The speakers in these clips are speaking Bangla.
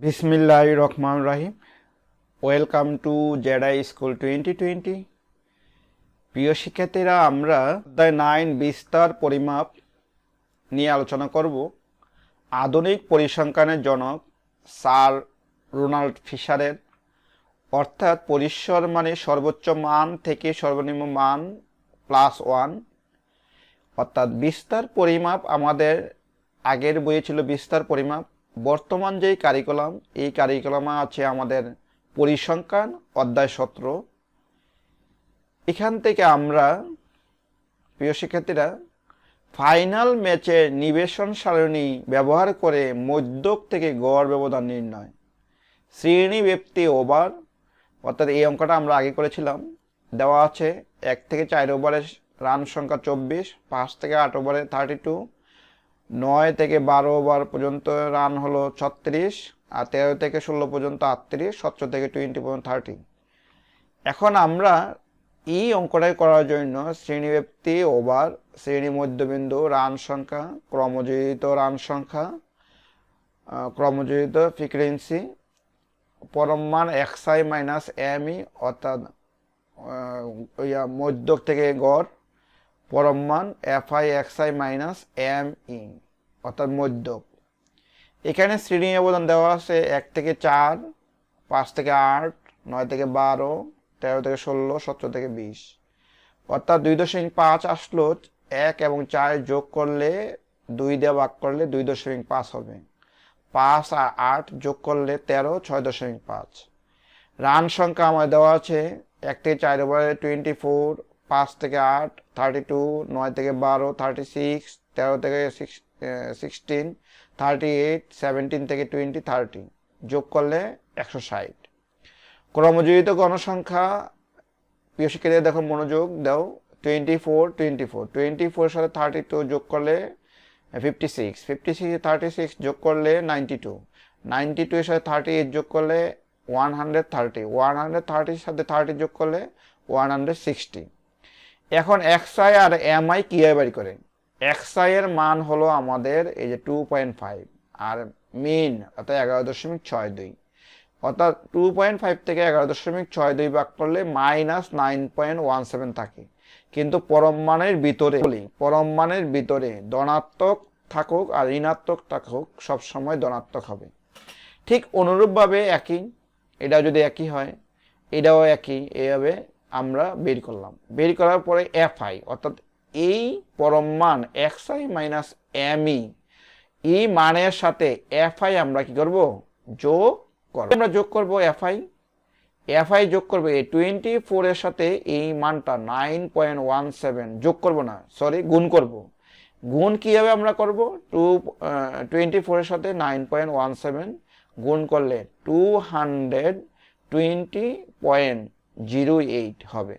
বিসমিল্লাহ রহমান রাহিম। Welcome to Jedi school twenty twenty. প্রিয় শিক্ষার্থীরা, আমরা অধ্যায় নাইন বিস্তার পরিমাপ নিয়ে আলোচনা করব। আধুনিক পরিসংখ্যানের জনক স্যার রোনাল্ড ফিশারের। অর্থাৎ পরিসর মানে সর্বোচ্চ মান থেকে সর্বনিম্ন মান প্লাস ওয়ান। অর্থাৎ বিস্তার পরিমাপ আমাদের আগের বইয়ে ছিল বিস্তার পরিমাপ। বর্তমান যেই কারিকুলাম এই কারিকুলামে আছে আমাদের পরিসংখ্যান, অধ্যায় সত্র। এখান থেকে আমরা, প্রিয় শিক্ষার্থীরা ফাইনাল ম্যাচে নিবেশন সারণী ব্যবহার করে মধ্যক থেকে গড় ব্যবধান নির্ণয়। শ্রেণি ব্যক্তি ওভার অর্থাৎ এই অঙ্কটা আমরা আগে করেছিলাম। দেওয়া আছে এক থেকে চার ওভারের রান সংখ্যা চব্বিশ, পাঁচ থেকে আট ওভারে থার্টি টু নয় থেকে বারো ওভার পর্যন্ত রান হলো ছত্রিশ আর তেরো থেকে ষোলো পর্যন্ত আটত্রিশ সতেরো থেকে টোয়েন্টি পর্যন্ত থার্টি। এখন আমরা এই অঙ্কটাই করার জন্য শ্রেণীব্যাপ্তি ওভার শ্রেণি মধ্যবিন্দু রান সংখ্যা ক্রমযোজিত রান সংখ্যা আহ, ক্রমযোজিত frequency পরমান X I minus M E অর্থাৎ মধ্যক থেকে গড় পরমান F I X I minus M E অর্থাৎ মধ্যক। এখানে শ্রেণি অবদান দেওয়া আছে এক থেকে চার, পাঁচ থেকে আট, নয় থেকে বারো, তেরো থেকে ষোলো, সতেরো থেকে বিশ। অর্থাৎ দুই দশমিক পাঁচ আসলো এক এবং চার যোগ করলে দুই দিয়ে ভাগ করলে দুই দশমিক পাঁচ হবে। পাঁচ আর আট যোগ করলে তেরো, ছয় দশমিক পাঁচ। রান সংখ্যা আমার দেওয়া আছে এক থেকে চার ওভারে টোয়েন্টি ফোর পাঁচ থেকে আট থার্টি টু নয় থেকে বারো থার্টি সিক্স তেরো থেকে six sixteen thirty eight seventeen থেকে টোয়েন্টি থার্টি যোগ করলে একশো ষাট। ক্রমযোজিত গণসংখ্যা, প্রিয় শিক্ষার্থীরা, দেখো মনোযোগ দাও। Twenty four twenty four twenty ফোরের সাথে থার্টি টু যোগ করলে fifty six fifty six thirty six যোগ করলে নাইনটি টু নাইনটি টু এর সাথে থার্টি এইট যোগ করলে one hundred thirty one hundred থার্টির সাথে থার্টি যোগ করলে ওয়ান হান্ড্রেড সিক্সটি এখন এক্স আই আর এম আই কীভাবে বাড়ি করে? এক্স আই এর মান হলো আমাদের এই যে টু পয়েন্ট ফাইভ আর মিন অর্থাৎ এগারো দশমিক ছয় দুই। অর্থাৎ টু পয়েন্ট ফাইভ থেকে এগারো দশমিক ছয় দুই ভাগ করলে minus nine point one seven থাকে। কিন্তু পরম মানের ভিতরে পরম মানের ভিতরে ধনাত্মক থাকুক আর ঋণাত্মক থাকুক সবসময় ধনাত্মক হবে। ঠিক অনুরূপভাবে একই এটা যদি একই হয়, এটাও একই এইভাবে আমরা বের করলাম। বের করার পরে এফ আই অর্থাৎ এই পরম মান X I minus M E এই মানের সাথে এফ আই আমরা কি করব? যোগ করব। আমরা যোগ করব এফ আই এফ আই যোগ করবে এই টোয়েন্টি ফোরের সাথে এই মানটা নাইন পয়েন্ট ওয়ান সেভেন যোগ করব না সরি গুণ করব। গুণ কীভাবে আমরা করব? টু টোয়েন্টি ফোরের সাথে নাইন পয়েন্ট ওয়ান সেভেন গুণ করলে two hundred twenty point zero eight হবে।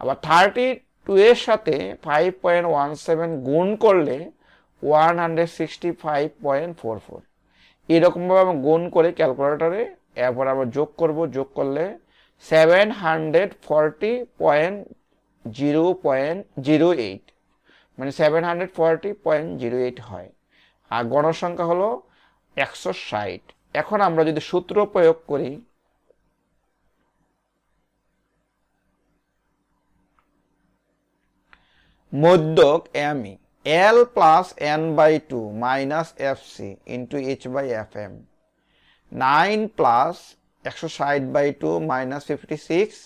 আবার থার্টি টু এর সাথে ফাইভ পয়েন্ট ওয়ান সেভেন গুণ করলে one hundred sixty five point four four এরকমভাবে আমরা গুণ করে ক্যালকুলেটারে এরপর আমরা যোগ করব, যোগ করলে seven hundred forty point zero point zero eight মানে seven hundred forty point zero eight হয়। আর গণসংখ্যা হলো একশো ষাট। এখন আমরা যদি সূত্র প্রয়োগ করি মধ্যক M E L plus N by two minus F C into H by F M nine plus একশো ষাট by two minus fifty six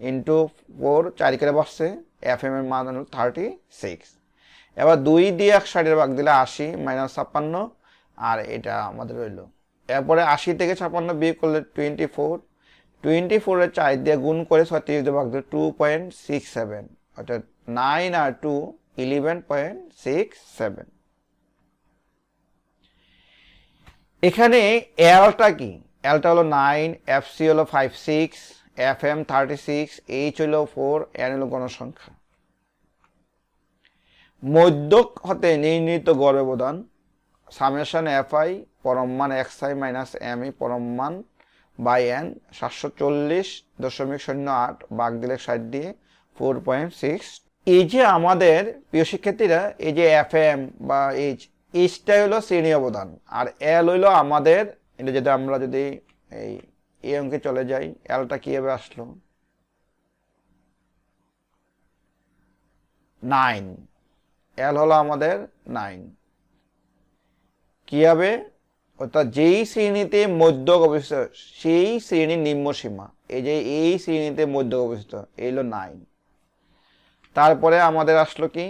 into four চারি করে বসছে এফ এম এর মান হলো থার্টি সিক্স এবার দুই দিয়ে এক ষাটের ভাগ দিলে আশি মাইনাস ছাপ্পান্ন, আর এটা আমাদের রইল। এরপরে আশি থেকে ছাপ্পান্ন বিয়ে করলে টোয়েন্টি ফোর টোয়েন্টি ফোরের চার দিয়ে গুণ করে ছত্রিশ ভাগ দিলে টু পয়েন্ট সিক্স সেভেন অর্থাৎ নাইন আর two eleven point six seven. এখানে এলটা কি? এলটা হলো নাইন এফ সি হলো এম থার্টি সিক্স এইচ হলো ফোর এন হলো গণসংখ্যা। মধ্যক হতে নির্ণীত গড় ব্যবধান summation F I পরম্মান X I minus M E পরম্মান by N সাতশো চল্লিশ দশমিক শূন্য আট বাঘ দিলে ষাট দিয়ে ফোর পয়েন্ট সিক্স এই যে আমাদের প্রিয় শিক্ষার্থীরা, এই যে এফ এম বা এইচ, এইচটা হলো শ্রেণি অবদান, আর এল হইল আমাদের, এটা যদি আমরা যদি এই এই অঙ্কে চলে যাই, এলটা কীভাবে আসলো? নাইন। এল হলো আমাদের নাইন। কি হবে অর্থাৎ যেই শ্রেণীতে মধ্যক অবস্থিত, সেই শ্রেণির নিম্ন সীমা এই যে এই শ্রেণীতে মধ্যক অবস্থিত, এই হলো নাইন। তারপরে আমাদের আসলো কি?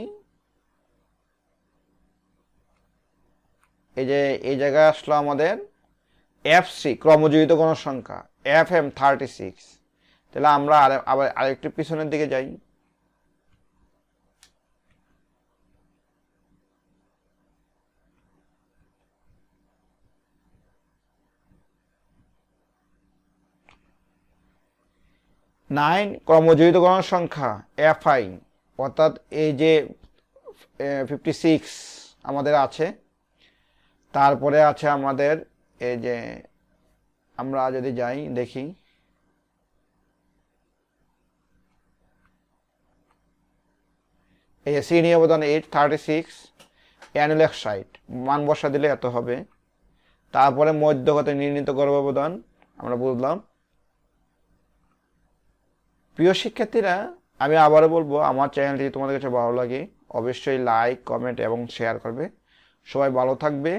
এই যে, এই জায়গায় আসলো আমাদের এফ সি ক্রমজীবিত কোন সংখ্যা। এফ এম থার্টি সিক্স তাহলে আমরা আবার আরেকটু পিছনের দিকে যাই। নাইন ক্রমজীবিত গণন সংখ্যা এফ আই অর্থাৎ এই যে ফিফটি সিক্স আমাদের আছে, তারপরে আছে আমাদের এই যে, আমরা যদি যাই, দেখি। এই শ্রেণি অবদান এইট থার্টি সিক্স অ্যানুয়াল এক্সাইট মান বসা দিলে এত হবে। তারপরে মধ্যগত নির্ণীত অবদান, আমরা বুঝলাম। প্রিয় শিক্ষার্থীরা আমি আবারও বলব, আমার চ্যানেলটি তোমাদের কাছে ভালো লাগে, অবশ্যই লাইক কমেন্ট এবং শেয়ার করবে। সবাই ভালো থাকবে।